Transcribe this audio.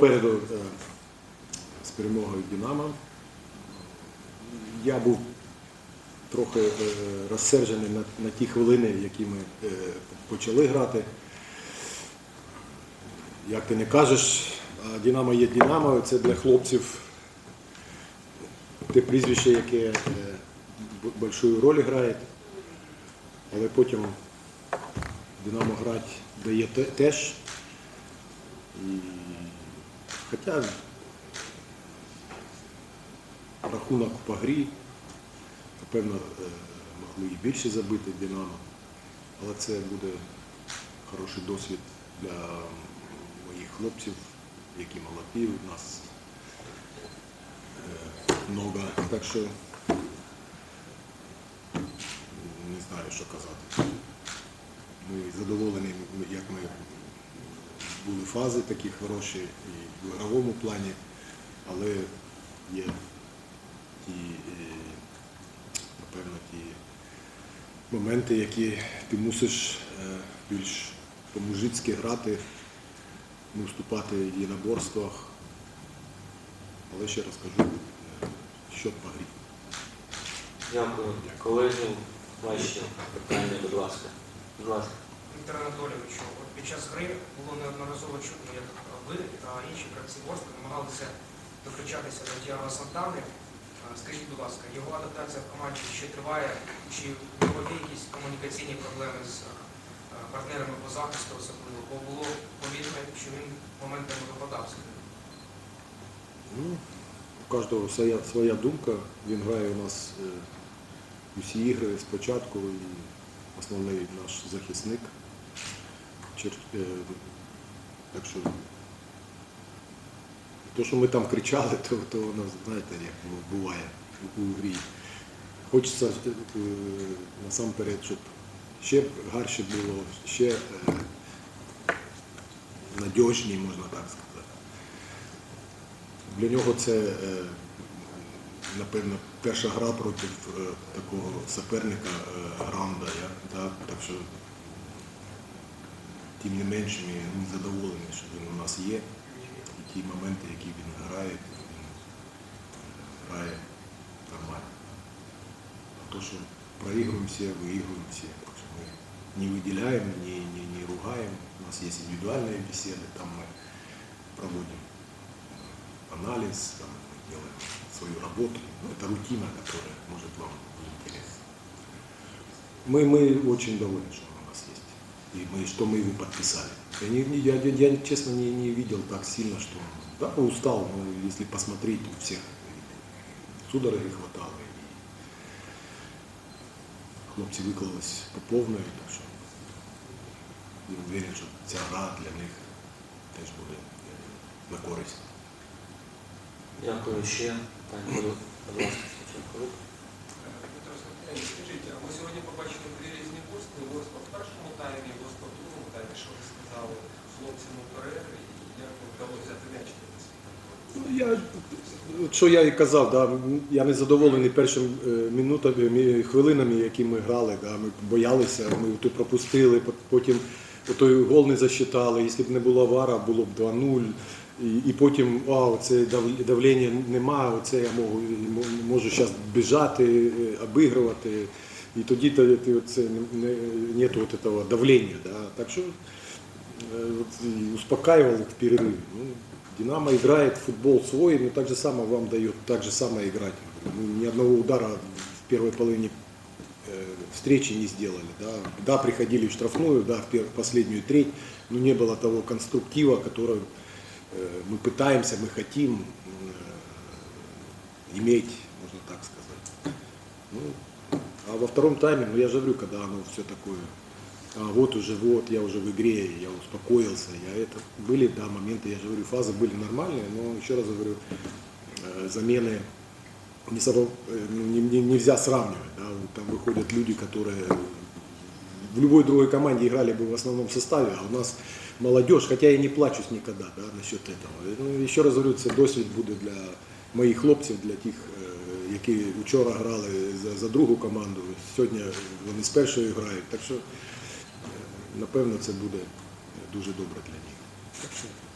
Попереду е, з перемогою Динамо. Я був трохи е, розсержений на, на ті хвилини, які ми е, почали грати. Як ти не кажеш, а Динамо є Динамо, це для хлопців те прізвище, яке большую роль грає. Але потім Динамо грати дає теж. І Хоча рахунок по грі, напевно, е, могли і більше забити Динамо, але це буде хороший досвід для моїх хлопців, які молоді, у нас е, много. Так що не знаю, що казати. Ми задоволені, були фази такі хороші і в ігровому плані, але є ті, е, напевно, ті моменти, які ти мусиш е, більш по-мужицьки грати, не вступати в єдиноборствах. Але ще раз кажу, е, що по грі. Дякую. Колеги, ваші питання, будь ласка. Будь ласка. Віктор Анатолійовичу, от під час гри було неодноразово чутно, як ви та інші гравці Ворскли намагалися докричатися до Тіаго Сантани. Скажіть, будь ласка, його адаптація в команді ще триває? Чи є якісь комунікаційні проблеми з партнерами по захисту особливо? Бо було помітно, що він моментами випадався. Ну, у кожного своя, своя думка. Він грає у нас е, усі ігри спочатку і основний наш захисник. Е, так що то, що ми там кричали, то, то воно, знаєте, як буває у грі. Хочеться е, насамперед, щоб ще гарше було, ще е, надіжні, можна так сказати. Для нього це, е, напевно, перша гра проти такого суперника е, Гранда. Я, да, так що, тим не менше, ми ми задоволені, що він у нас є. І ті моменти, які він грає, він грає нормально. А то, що проігруємо всі, виігруємо всі. Так що ми не виділяємо, не, не, не ругаємо. У нас є індивідуальні бесіди, там ми проводим анализ, там, мы делаем свою работу. Ну, это рутина, которая может вам не интересна. Мы, мы очень довольны, что И мы, что мы его подписали. Я, не, я, я, честно, не, не видел так сильно, что да, устал, но если посмотреть, у всех судороги хватало. І хлопці виклались по повної, так що я уверен, що ця гра для них теж буде на користь. Дякую ще. Пані, будь ласка, спочатку. ви. Петро Сергійович, скажіть, а ми сьогодні побачили дві різні Ворскли. Ворскла в першому таймі, Ворскла в другому таймі. Що ви сказали хлопцям у перерві? І як ви взяти м'яч на свій? Ну, я, що я і казав, да, я не задоволений першими е, минутами, хвилинами, які ми грали. Да, ми боялися, ми тут пропустили, пот- потім той гол не засчитали. Якщо б не було вара, було б 2-0. І, і потім, а, оце дав- давлення немає, оце я можу, можу зараз біжати, е, обігрувати. І тоді ти, ти оце, не, не, нету от этого давлення. Да. Так що Э, вот, и успокаивал их в перерыве. Ну, Динамо играет в футбол свой, но так же само вам дает так же самое играть. Мы ни одного удара в первой половине э, встречи не сделали. Да. да, приходили в штрафную, да, в пер- последнюю треть, но не было того конструктива, который э, мы пытаемся, мы хотим э, иметь, можно так сказать. Ну, а во втором тайме, ну я же говорю, когда оно все такое, а вот уже вот, я уже в игре, я успокоился, я это, были, да, моменты, я же говорю, фазы были нормальные, но еще раз говорю, э, замены э, ну, не- не- нельзя сравнивать, да, там выходят люди, которые в любой другой команде играли бы в основном составе, а у нас молодежь, хотя я не плачусь никогда да, насчет этого. Ну, еще раз говорю, це досвід буде для моїх хлопців, для тих, е, які вчора грали за, за другу команду, сьогодні вони з першої грають. Так що, е, напевно, це буде дуже добре для них.